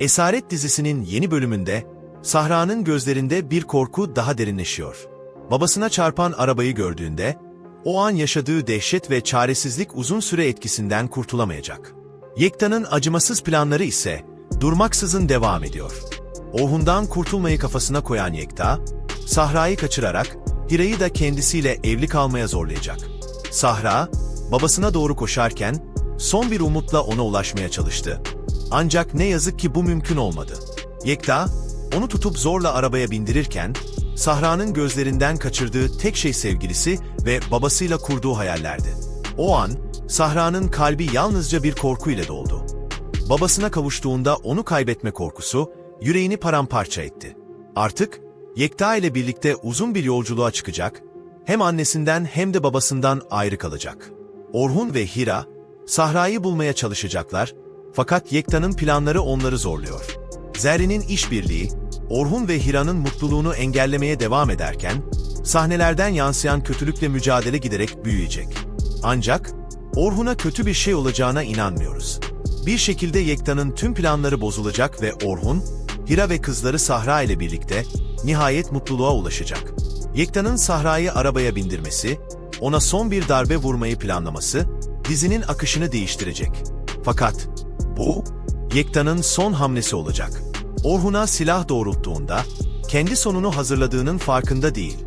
Esaret dizisinin yeni bölümünde Sahra'nın gözlerinde bir korku daha derinleşiyor. Babasına çarpan arabayı gördüğünde o an yaşadığı dehşet ve çaresizlik uzun süre etkisinden kurtulamayacak. Yekta'nın acımasız planları ise durmaksızın devam ediyor. Orhun'dan kurtulmayı kafasına koyan Yekta, Sahra'yı kaçırarak Hira'yı da kendisiyle evli kalmaya zorlayacak. Sahra, babasına doğru koşarken son bir umutla ona ulaşmaya çalıştı. Ancak ne yazık ki bu mümkün olmadı. Yekta, onu tutup zorla arabaya bindirirken, Sahra'nın gözlerinden kaçırdığı tek şey sevgilisi ve babasıyla kurduğu hayallerdi. O an, Sahra'nın kalbi yalnızca bir korku ile doldu. Babasına kavuştuğunda onu kaybetme korkusu, yüreğini paramparça etti. Artık, Yekta ile birlikte uzun bir yolculuğa çıkacak, hem annesinden hem de babasından ayrı kalacak. Orhun ve Hira, Sahra'yı bulmaya çalışacaklar, fakat Yekta'nın planları onları zorluyor. Zerrin'in işbirliği, Orhun ve Hira'nın mutluluğunu engellemeye devam ederken, sahnelerden yansıyan kötülükle mücadele giderek büyüyecek. Ancak, Orhun'a kötü bir şey olacağına inanmıyoruz. Bir şekilde Yekta'nın tüm planları bozulacak ve Orhun, Hira ve kızları Sahra ile birlikte nihayet mutluluğa ulaşacak. Yekta'nın Sahra'yı arabaya bindirmesi, ona son bir darbe vurmayı planlaması, dizinin akışını değiştirecek. Fakat bu, Yekta'nın son hamlesi olacak. Orhun'a silah doğrulttuğunda, kendi sonunu hazırladığının farkında değil.